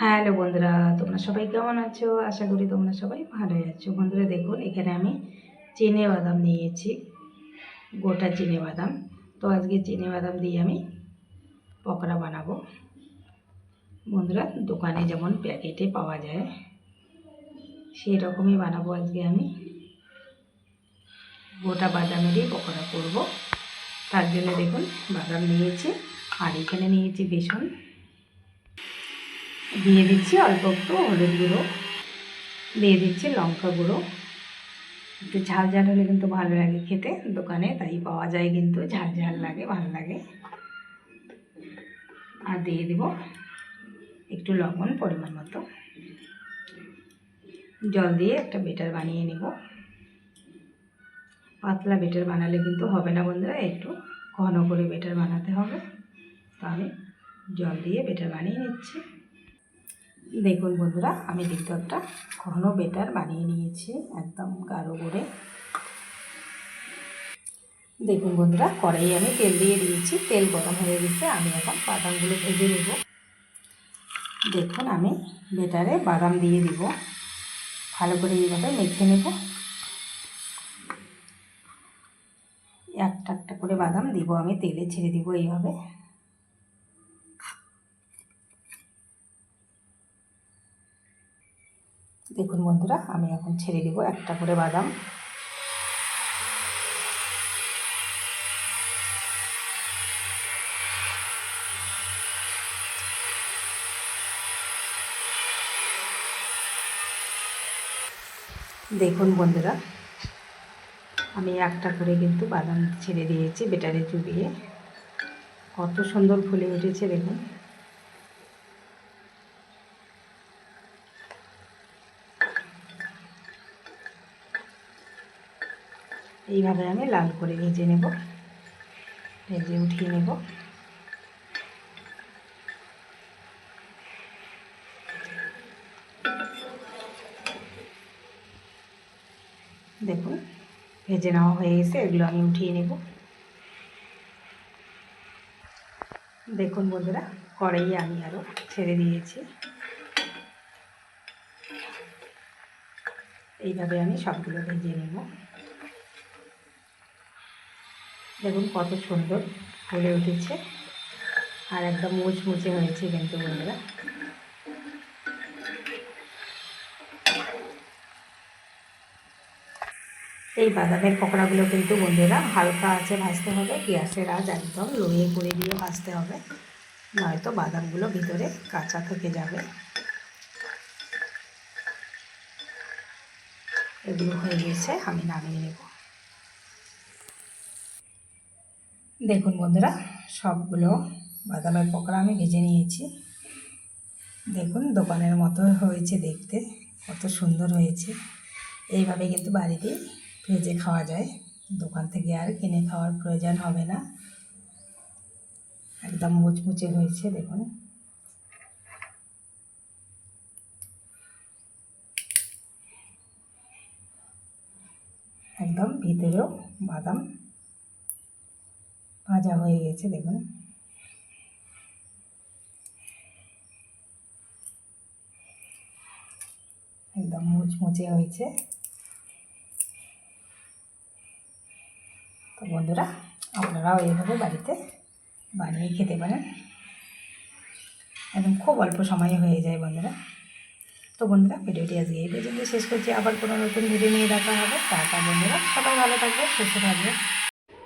Hello বন্ধুরা, তোমরা সবাই কেমন আছো? আশা করি তোমরা সবাই ভালোই আছো। বন্ধুরা, দেখুন, এখানে আমি চিনে বাদাম নিয়েছি, গোটা চিনে বাদাম। তো আজকে চিনে বাদাম দিয়ে আমি পকোড়া বানাবো। বন্ধুরা, দোকানে যেমন প্যাকেটে পাওয়া যায় সেই রকমই বানাবো আজকে আমি। গোটা বাদামেরই পকোড়া করব। তার জন্য দেখুন, বাদাম নিয়েছি, আর এখানে নিয়েছি বেসন। দিয়ে দিচ্ছি অল্প একটু হলুদ গুঁড়ো। দিয়ে দিচ্ছি লঙ্কা গুঁড়ো। একটু ঝাল ঝাল হলে কিন্তু ভালো লাগে খেতে। দোকানে তাই পাওয়া যায় কিন্তু ঝাল ঝাল লাগে, ভালো লাগে। আর দিয়ে দেব একটু লবণ পরিমাণ মতো। জল দিয়ে একটা বেটার বানিয়ে নেব। পাতলা বেটার বানালে কিন্তু হবে না বন্ধুরা, একটু ঘন করে বেটার বানাতে হবে। তো আমি জল দিয়ে বেটার বানিয়ে নিচ্ছি। দেখুন বন্ধুরা, আমি একটা ঘন বেটার বানিয়ে নিয়েছি, একদম গাঢ় করে। দেখুন বন্ধুরা কড়াই আমি তেল দিয়ে দিয়েছি, তেল গরম হয়ে গেছে, আমি এখন বাদামগুলো ভেজে নেব। দেখুন, আমি বেটারে বাদাম দিয়ে দিব। ভালো করে এইভাবে মেখে নেব। একটা একটা করে বাদাম দিব, আমি তেলে ছেড়ে দিব এইভাবে। দেখুন বন্ধুরা, আমি এখন ছেড়ে দেবো একটা করে বাদাম। দেখুন বন্ধুরা, আমি একটা করে কিন্তু বাদাম ছেড়ে দিয়েছি বেটারে চুবিয়ে। কত সুন্দর ফুলে উঠেছে দেখুন। এইভাবে আমি লাল করে ভেজে নেব। ভেজে উঠিয়ে নেব। দেখুন, ভেজে নেওয়া হয়ে গেছে, এগুলো আমি উঠিয়ে নেব। দেখুন বন্ধুরা কড়াই আমি আরও ছেড়ে দিয়েছি। এইভাবে আমি সবগুলো ভেজে নেব। দেখুন কত সুন্দর ফুলে উঠেছে। আর একদম মুচমুচে হয়েছে কিন্তু বন্ধুরা। এই বাদামের পকোড়াগুলো কিন্তু বন্ধুরা হালকা আছে ভাজতে হবে, গ্যাসের আজ একদম লোয়ে করে দিয়ে ভাজতে হবে। নয়তো বাদামগুলো ভিতরে কাঁচা থেকে যাবে। এগুলো হয়ে গেছে, আমি নামিয়ে নেব। দেখুন বন্ধুরা, সবগুলো বাদামের পকোড়া আমি ভেজে নিয়েছি। দেখুন দোকানের মতো হয়েছে দেখতে, কত সুন্দর হয়েছে। এইভাবে কিন্তু বাড়িতেই ভেজে খাওয়া যায়। দোকান থেকে আর কিনে খাওয়ার প্রয়োজন হবে না। একদম মুচমুচে হয়েছে, দেখুন। একদম ভিতরেও বাদাম ভাজা হয়ে গেছে, দেখুন। একদম মুচমুচে হয়েছে। তো বন্ধুরা, আপনারাও এইভাবে বাড়িতে বানিয়ে খেতে পারেন। একদম খুব অল্প সময়ে হয়ে যায় বন্ধুরা। তো বন্ধুরা, ভিডিওটি আজকে এই পর্যন্ত শেষ করছি। আবার কোনো নতুন ভিডিও নিয়ে দেখা হবে। টাটা বন্ধুরা, সবাই ভালো থাকবে সুস্থ থাকবে